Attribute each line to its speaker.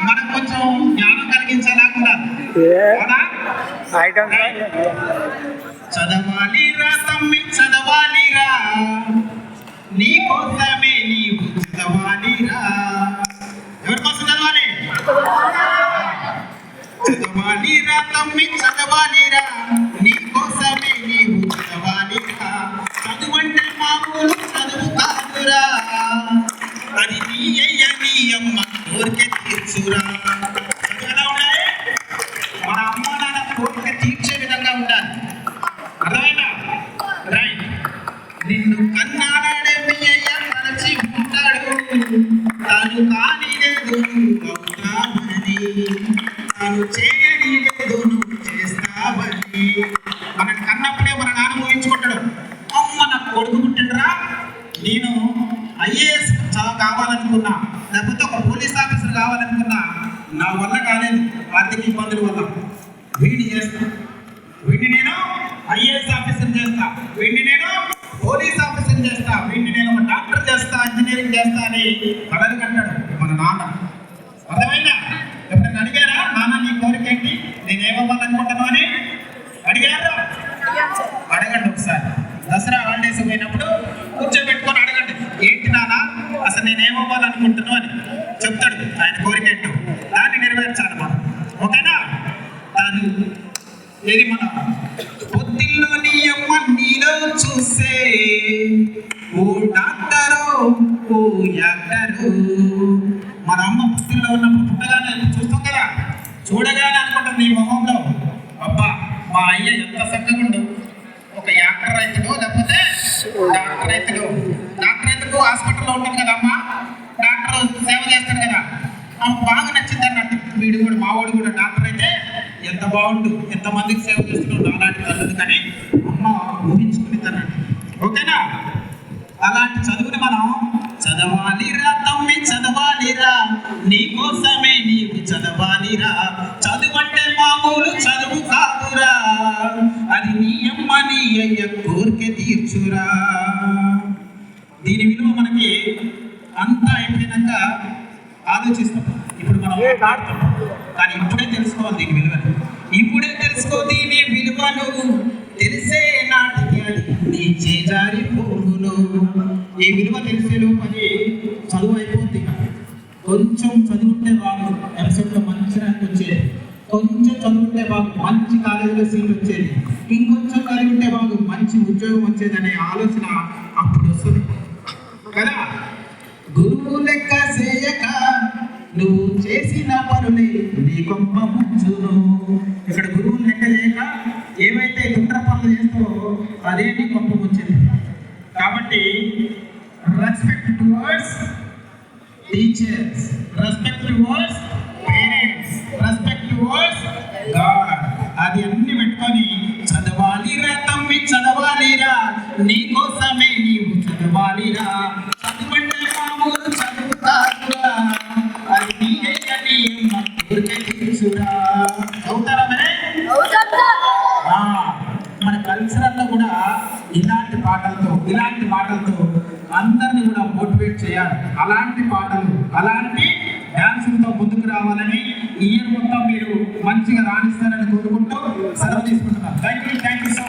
Speaker 1: మనకు కొంచెం జ్ఞానం కలిగించేలా ఉండాలి అవునా?
Speaker 2: ఐటమ్స్?
Speaker 1: చదవాలిరా తమ్మి చదవాలిరా. నీ కోసమే నీవు చదవాలిరా. ఎవరి కోసం చదవాలి? చదవాలిరా తమ్మి చదవాలిరా. నీ కోసమే నీవు చదవాలిరా చదువంటే మామూలు చదువు కాదురా అది నీ అయ్య నీ అమ్మ కోరిక తీర్చురా చదువు ఎలా ఉండాలి మన అమ్మ నాన్న కోరిక తీర్చే విధంగా ఉండాలి అర్థమైనా రైట్ నిన్ను కన్నాడే మీ అయ్య తలచి ఉంటాడు. తాను కాని అవుతామని తాను చేయని లేదు నువ్వు కన్నప్పుడే మన నాన్న ఊహించుకుంటాడు. అమ్మ నాకు కొడుకు పుట్టిండ్రా? నేను ఐఏఎస్ కావాలనుకున్నా లేకపోతే ఒక పోలీస్ ఆఫీసర్ కావాలనుకున్నా నా వల్ల కాలేదు. ఆర్థిక ఇబ్బందుల వల్ల. వీడిని చేస్తా. వీడిని నేను ఐఏఎస్ ఆఫీసర్ చేస్తా. వీడిని నేను చేస్తా వీటిని నేను ఒక డాక్టర్ చేస్తా ఇంజనీరింగ్ చేస్తా అని కలలు కట్టాడు మన నాన్న. అర్థమైందా? ఎప్పుడైనా అడిగారా నాన్న నీ కోరిక ఏంటి? నేనేమవ్వాలనుకుంటున్నావు అని? అడిగారా? అడగండి ఒకసారి. దసరా హాలిడేస్ పోయినప్పుడు కూర్చోబెట్టుకొని అడగండి. ఏంటి నాన్న అసలు నేనేమవ్వాలనుకుంటున్నావు అని? చెప్తాడు. ఆయన కోరిక ఏంటో? దాన్ని నెరవేర్చాలి మనం. ఓకేనా? దాని ఏది మన ఓ డాక్టరు ఓ యాక్టరు మన అమ్మ పుట్టిల్లో ఉన్నప్పుడు పుట్టగానే చూస్తాం కదా. చూడగానే అనుకుంటాం నీ మొహంలో అబ్బా మా అయ్య ఎంత చక్కగా ఉండు ఒక యాక్టర్ రైతుడు లేకపోతే డాక్టర్ రైతుడు డాక్టర్ అయితే హాస్పిటల్లో ఉంటాడు కదా అమ్మ. డాక్టర్ సేవ చేస్తాడు కదా. ఆమె బాగా నచ్చింది అన్నట్టు. వీడు కూడా మావాడు కూడా డాక్టర్ అయితే ఎంత బాగుండు ఎంత మందికి సేవ చేస్తున్నాడు అలాంటి కలదు కానీ అమ్మ ఊహించ ఓకేనా? అలాంటి చదువుని మనం చదవాలిరా తమ్మి చదవాలిరా. నీకోసమే నీవు చదవాలిరా. చదువు అంటే మామూలు చదువు కాదురా. అది నీ అమ్మ నీ అయ్య కోరిక తీర్చురా. దీని విలువ మనకి అంతా అయిపోయినాక ఆలోచిస్తాం. ఇప్పుడు మనం మాట్లాడతాం కానీ ఇప్పుడే తెలుసుకోవాలి దీని విలువను. ఇప్పుడే తెలుసుకో దీని విలువను తెలిసే నీ ఈ విలువ తెలిసే లోపలి చదువు అయిపోద్ది కొంచెం చదువుంటే బాగు. ఎంసెట్లో మంచి ర్యాంక్ వచ్చేది. కొంచెం చదువుంటే బాగు. మంచి కాలేజీలో సీట్ వచ్చేది. ఇంకొంచెం చదివింటే బాగు. మంచి ఉద్యోగం వచ్చేది అనే ఆలోచన అప్పుడు వస్తుంది. కదా? గురువు లెక్క చేయక నువ్వు చేసిన పనులే నీ గొప్ప ముచ్చును ఇక్కడ గురువు లెక్క చేయక ఏవైతే తుండ్ర పనులు చేస్తావో అదే నీ గొప్ప ముచ్చింది కాబట్టి respect towards teachers respect towards parents respect towards god అది అన్ని పెట్టుకొని చదవాలిరా తమ్మి చదవాలిరా. నీ కోసమే నీవు చదవాలిరా. చదువంటే మామూలు చదువు కాదురా అది నీ అయ్య నీ అమ్మ ఊరికే తెలుసురా చదువుతారా మరి? ఆ, మన కల్చరల్లో కూడా ఇలాంటి పాటలతో ఇలాంటి పాటలతో అందరిని కూడా మోటివేట్ చేయాలి. అలాంటి పాటలు అలాంటి డ్యాన్సులతో ముందుకు రావాలని ఈ ఇయర్ మొత్తం మీరు మంచిగా రాణిస్తారని కోరుకుంటూ సెలవు తీసుకుంటున్నాను థ్యాంక్ యూ